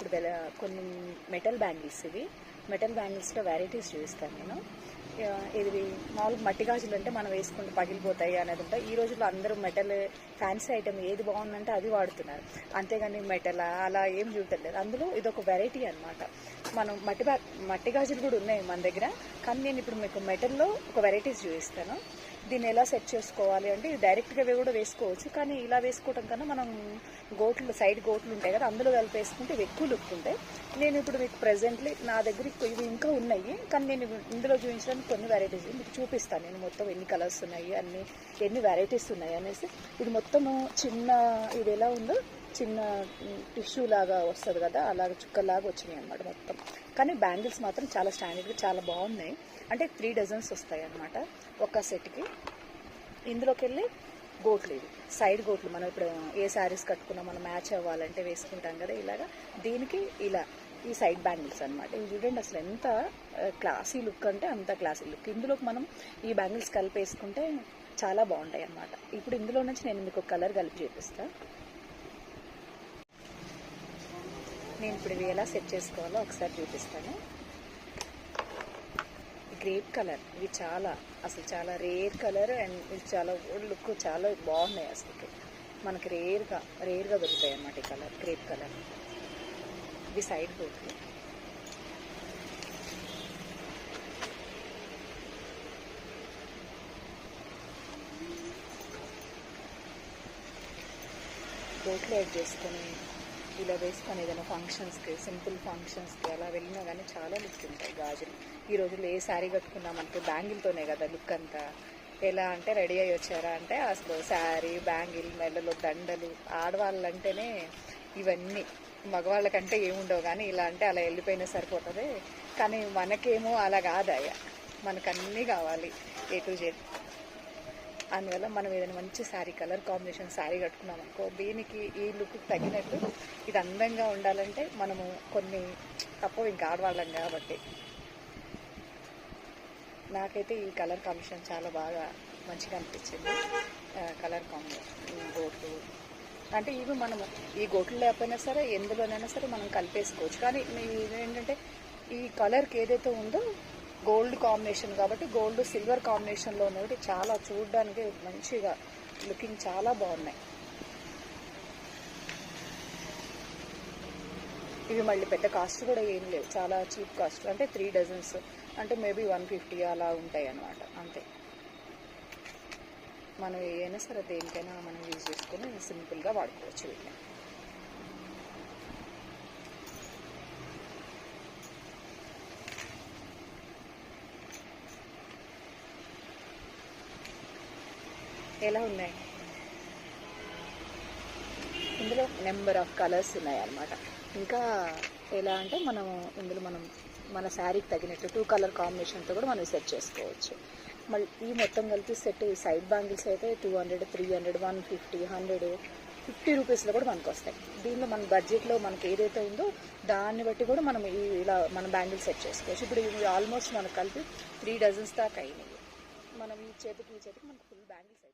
ఇప్పుడు వెల- కొన్ని మెటల్ బ్యాంగిల్స్ ఇవి. మెటల్ బ్యాంగిల్స్లో వెరైటీస్ చూపిస్తాను నేను. ఇది మామూలుగా మట్టి గాజులు అంటే మనం వేసుకుంటే పగిలిపోతాయి అనేది ఉంటాయి. ఈ రోజుల్లో అందరూ మెటల్ ఫ్యాన్సీ ఐటమ్ ఏది బాగుందంటే అది వాడుతున్నారు. అంతేగాని మెటల్ అలా ఏం చూడటం లేదు. అందులో ఇది ఒక వెరైటీ అనమాట మనం మట్టి మట్టి గాజులు కూడా ఉన్నాయి మన దగ్గర. కానీ నేను ఇప్పుడు మీకు మెటల్లో ఒక వెరైటీస్ చూపిస్తాను. దీన్ని ఎలా సెట్ చేసుకోవాలి అంటే ఇది డైరెక్ట్గా కూడా వేసుకోవచ్చు. కానీ ఇలా వేసుకోవటం కన్నా మనం గోట్లు సైడ్ గోట్లు ఉంటాయి కదా అందులో కలిపి వేసుకుంటే ఇవి ఎక్కువ లుక్ ఉంటాయి. నేను ఇప్పుడు మీకు ప్రజెంట్లీ నా దగ్గర ఇవి ఇంకా ఉన్నాయి. కానీ నేను ఇందులో చూపించడానికి కొన్ని వెరైటీస్ మీకు చూపిస్తాను. నేను మొత్తం ఎన్ని కలర్స్ ఉన్నాయి అన్ని ఎన్ని వెరైటీస్ ఉన్నాయి అనేసి. ఇది మొత్తము చిన్న ఇది ఎలా ఉందో చిన్న టిష్యూ లాగా వస్తుంది కదా అలాగ చుక్కలాగా వచ్చినాయి అన్నమాట మొత్తం. కానీ బ్యాంగిల్స్ మాత్రం చాలా స్టాండర్డ్గా చాలా బాగున్నాయి. అంటే త్రీ డజన్స్ వస్తాయి అన్నమాట ఒక సెట్కి ఇందులోకి వెళ్ళి గోట్లు ఇవి. సైడ్ గోట్లు మనం ఇప్పుడు ఏ శారీస్ కట్టుకున్నా మనం మ్యాచ్ అవ్వాలంటే వేసుకుంటాం కదా ఇలాగా. దీనికి ఇలా ఈ సైడ్ బ్యాంగిల్స్ అనమాట ఇవి చూడండి అసలు ఎంత క్లాసీ లుక్ అంటే అంత క్లాసీ లుక్ ఇందులోకి మనం ఈ బ్యాంగిల్స్ కలిపేసుకుంటే చాలా బాగుంటాయి అన్నమాట. ఇప్పుడు ఇందులో నుంచి నేను మీకు కలర్ కలిపి చూపిస్తాను నేను ఇప్పుడు ఇవి ఎలా సెట్ చేసుకోవాలో ఒకసారి చూపిస్తాను. గ్రేప్ కలర్ ఇవి చాలా అసలు చాలా రేర్ కలర్ అండ్ ఇది చాలా లుక్ చాలా బాగున్నాయి అసలు మనకి రేర్గా రేర్గా దొరుకుతాయి అన్నమాట ఈ కలర్ గ్రేప్ కలర్ ఇది సైడ్ పోతుంది బోట్లు యాడ్ చేసుకొని ఇలా వేసుకొని ఏదైనా ఫంక్షన్స్కి సింపుల్ ఫంక్షన్స్కి అలా వెళ్ళినా కానీ చాలా లుక్ ఉంటాయి గాజులు. ఈ రోజుల్లో ఏ శారీ కట్టుకున్నామంటే బ్యాంగిల్తోనే కదా లుక్ అంతా. ఎలా అంటే రెడీ అయ్యి వచ్చారా అంటే అసలు శారీ బ్యాంగిల్ మెడలో దండలు ఆడవాళ్ళంటేనే ఇవన్నీ. మగవాళ్ళకంటే ఏముండవు కానీ ఇలా అంటే అలా వెళ్ళిపోయినా సరిపోతుంది. కానీ మనకేమో అలా కాదయ్యా. మనకు అన్నీ కావాలి. ఏ టు జెడ్ అందువల్ల మనం ఏదైనా మంచి శారీ కలర్ కాంబినేషన్ శారీ కట్టుకున్నాం అనుకో దీనికి ఈ లుక్ తగినట్టు ఇది అందంగా ఉండాలంటే మనము కొన్ని తప్ప ఇంకా ఆడవాళ్ళం కాబట్టి. నాకైతే ఈ కలర్ కాంబినేషన్ చాలా బాగా మంచిగా అనిపించింది. కలర్ కాంబినేషన్ గోట్లు. అంటే ఇవి మనము ఈ గోట్లు లేకపోయినా సరే ఎందులోనైనా సరే మనం కలిపేసుకోవచ్చు. కానీ ఏంటంటే ఈ కలర్కి ఏదైతే ఉందో గోల్డ్ కాంబినేషన్ కాబట్టి గోల్డ్ సిల్వర్ కాంబినేషన్లో ఉన్నవి చాలా చూడడానికి మంచిగా లుకింగ్ చాలా బాగున్నాయి. ఇవి మళ్ళీ పెద్ద కాస్ట్ కూడా ఏం లేవు. చాలా చీప్ కాస్ట్. అంటే త్రీ డజన్స్ అంటే మేబీ వన్ ఫిఫ్టీ అలా ఉంటాయి అన్నమాట. అంతే. మనం ఏదైనా సరే దేనికైనా మనం యూజ్ చేసుకొని సింపుల్గా వాడుకోవచ్చు వీటిని. ఎలా ఉన్నాయి? ఇందులో నెంబర్ ఆఫ్ కలర్స్ ఉన్నాయి అన్నమాట ఇంకా ఎలా అంటే మనము ఇందులో మనం మన శారీకి తగినట్టు టూ కలర్ కాంబినేషన్తో కూడా మనం సెట్ చేసుకోవచ్చు. మళ్ళీ ఈ మొత్తం కలిపి సెట్ సైడ్ బ్యాంగిల్స్ అయితే two hundred three hundred one fifty hundred fifty రూపీస్లో కూడా మనకు వస్తాయి. దీనిలో మన బడ్జెట్లో మనకి ఏదైతే ఉందో దాన్ని బట్టి కూడా మనం ఈ ఇలా మన బ్యాంగిల్స్ సెట్ చేసుకోవచ్చు. ఇప్పుడు ఇవి ఆల్మోస్ట్ మనకు కలిపి త్రీ డజన్స్ దాకా అయినాయి. మనం ఈ చేతికి ఈ చేతికి మనకు ఫుల్ బ్యాంగిల్స్